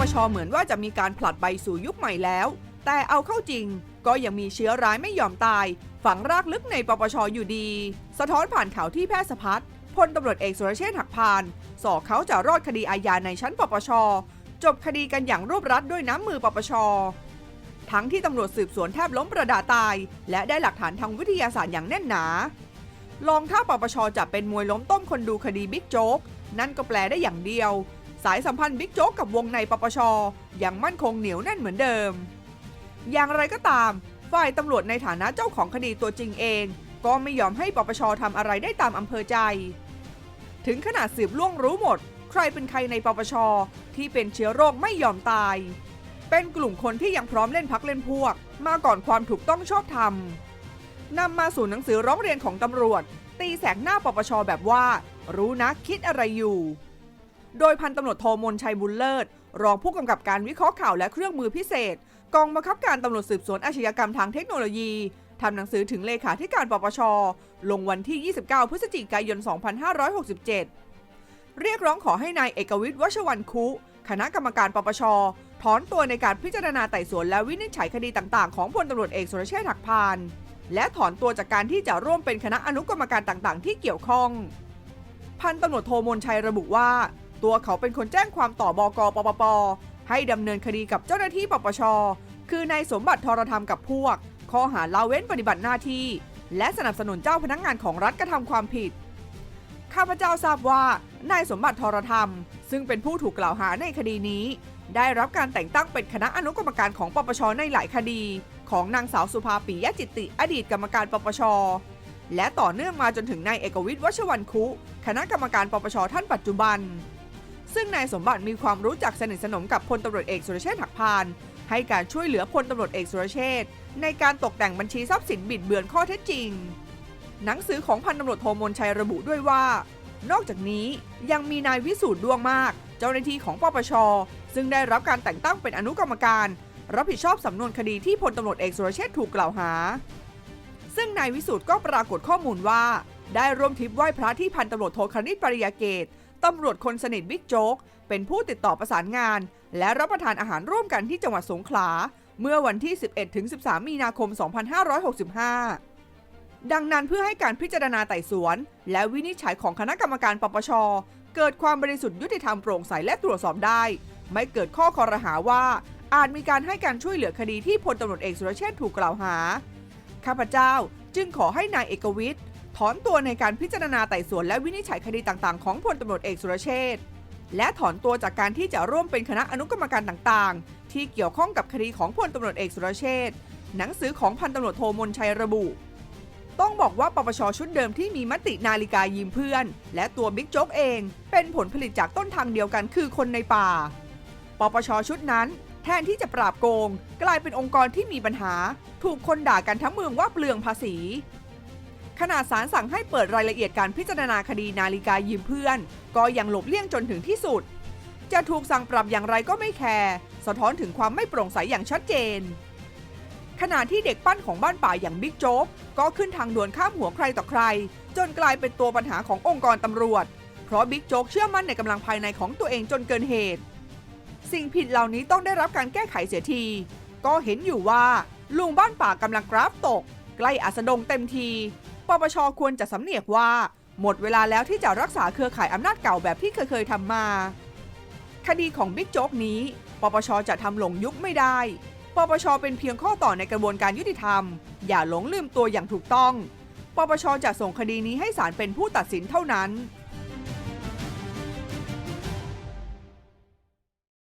ปชเหมือนว่าจะมีการผลัดใบสู่ยุคใหม่แล้ว แต่เอาเข้าจริง ก็ยังมีเชื้อร้ายไม่ยอมตาย ฝังรากลึกในปปชอยู่ดี สะท้อนผ่านข่าวที่แพร่สะพัดพลตำรวจเอกสุรเชษฐ์หักพานสอกเขาจะรอดคดีอาญาในชั้นปปช จบคดีกันอย่างรวบรัดด้วยน้ำมือปปช ทั้งที่ตำรวจสืบสวนแทบล้มประดาตาย และได้หลักฐานทางวิทยาศาสตร์อย่างแน่นหนาลองถ้าปปชจะเป็นมวยล้มต้มคนดูคดีบิ๊กโจ๊กนั่นก็แปลได้อย่างเดียว สายสัมพันธ์บิ๊กโจ๊กกับวงในปปชยังมั่นคงเหนียวแน่นเหมือนเดิม อย่างไรก็ตาม ฝ่ายตำรวจในฐานะเจ้าของคดีตัวจริงเอง ก็ไม่ยอมให้ปปชทำอะไรได้ตามอำเภอใจ ถึงขนาดสืบล่วงรู้หมด ใครเป็นใครในปปชที่เป็นเชื้อโรคไม่ยอมตาย เป็นกลุ่มคนที่ยังพร้อมเล่นพักเล่นพวก มาก่อนความถูกต้องชอบธรรมนำมาสู่หนังสือร้องเรียนของตำรวจ ตีแสกหน้าปปชแบบว่า รู้นะคิดอะไรอยู่ โดยพันตำรวจโทมนชัยบุญเลิศ รองผู้กำกับการวิเคราะห์ข่าวและเครื่องมือพิเศษ กองบังคับการตำรวจสืบสวนอาชญากรรมทางเทคโนโลยีทำหนังสือถึงเลขาธิการปปช ลงวันที่ 29 พฤศจิกายน 2567 เรียกร้องขอให้นายเอกวิทย์วชวันคุ คณะกรรมการปปช ถอนตัวในการพิจารณาไต่สวนและวินิจฉัยคดีต่าง ๆ ของพลตำรวจเอกสุรเชษฐ์หักพาน และถอนตัวจากการที่จะร่วมเป็นคณะอนุกรรมการต่าง ๆ ที่เกี่ยวข้อง พันตำรวจโทมนชัยระบุว่า ตัวเขาเป็นคนแจ้งความต่อบกปปป ให้ดำเนินคดีกับเจ้าหน้าที่ปปช คือนายสมบัติทรธรรมกับพวก ข้อหาละเว้นปฏิบัติหน้าที่ และสนับสนุนเจ้าพนักงานของรัฐกระทำความผิด ข้าพเจ้าทราบว่านายสมบัติทรธรรม ซึ่งเป็นผู้ถูกกล่าวหาในคดีนี้ ได้รับการแต่งตั้งเป็นคณะอนุกรรมการของปปชในหลายคดี ของนางสาวสุภาปิยะจิตติ อดีตกรรมการปปชและต่อเนื่องมาจนถึงนายเอกวิทย์วชวันคุ คณะกรรมการปปชท่านปัจจุบัน ซึ่งนายสมบัติมีความรู้จักสนิทสนมกับพลตำรวจเอกสุรเชษฐ์หักพาน ให้การช่วยเหลือพลตำรวจเอกสุรเชษฐ์ในการตกแต่งบัญชีทรัพย์สินบิดเบือนข้อเท็จจริง หนังสือของพันตำรวจโทมนชัยระบุด้วยว่า นอกจากนี้ยังมีนายวิสูตรดวงมาก เจ้าหน้าที่ของปปช ซึ่งได้รับการแต่งตั้งเป็นอนุกรรมการ รับผิดชอบสำนวนคดีที่พลตำรวจเอกสุรเชษฐ์ถูกกล่าวหา ซึ่งนายวิสูตรก็ปรากฏข้อมูลว่า ได้ร่วมทริปไหว้พระที่พันตำรวจโทคณิตปริยาเกต ตำรวจคนสนิทบิ๊กโจ๊กเป็นผู้ติดต่อประสานงาน และรับประทานอาหารร่วมกันที่จังหวัดสงขลา เมื่อวันที่ 11-13 มีนาคม 2565 ดังนั้นเพื่อให้การพิจารณาไต่สวน และวินิจฉัยของคณะกรรมการปปช เกิดความบริสุทธิ์ยุติธรรมโปร่งใสและตรวจสอบได้ ไม่เกิดข้อคอรหาว่าอาจมีการให้การช่วยเหลือคดีที่พลตำรวจเอกสุรเชษฐ์ถูกกล่าวหา ข้าพเจ้าจึงขอให้นายเอกวิทย์ ถอนตัวในการพิจารณาไต่สวนและวินิจฉัยคดีต่างๆ ของพลตำรวจเอกสุรเชษฐ์และถอนตัวจากการที่จะร่วมเป็นคณะอนุกรรมการต่างๆ ที่เกี่ยวข้องกับคดีของพลตำรวจเอกสุรเชษฐ์หนังสือของพันตำรวจโทมนชัยระบุ ต้องบอกว่าปปชชุดเดิมที่มีมตินาฬิกายิมเพื่อน และตัวบิ๊กโจ๊กเอง เป็นผลผลิตจากต้นทางเดียวกันคือคนในป่า ปปชชุดนั้น แทนที่จะปราบโกง กลายเป็นองค์กรที่มีปัญหา ถูกคนด่ากันทั้งเมืองว่าเปลืองภาษี ขนาดศาลสั่งให้เปิดรายละเอียดการพิจารณาคดีนาฬิกายืมเพื่อน ก็ยังหลบเลี่ยงจนถึงที่สุด จะถูกสั่งปรับอย่างไรก็ไม่แคร์สะท้อนถึงความไม่โปร่งใสอย่างชัดเจน ขณะที่เด็กปั้นของบ้านป่าอย่างบิ๊กโจ๊กก็ขึ้นทางด่วนข้ามหัวใครต่อใคร จนกลายเป็นตัวปัญหาขององค์กรตำรวจ เพราะบิ๊กโจ๊กเชื่อมั่นในกำลังภายในของตัวเองจนเกินเหตุ สิ่งผิดเหล่านี้ต้องได้รับการแก้ไขเสียที ก็เห็นอยู่ว่าลุงบ้านป่ากำลังกราฟตก ใกล้อัสดงเต็มที ปปชควรจะสำเนียกว่า หมดเวลาแล้วที่จะรักษาเครือข่ายอำนาจเก่าแบบที่เคยเคยทำมา คดีของบิ๊กโจ๊กนี้ ปปชจะทำหลงยุคไม่ได้ ปปชเป็นเพียงข้อต่อในกระบวนการยุติธรรม อย่าหลงลืมตัวอย่างถูกต้อง ปปชจะส่งคดีนี้ให้ศาลเป็นผู้ตัดสินเท่านั้น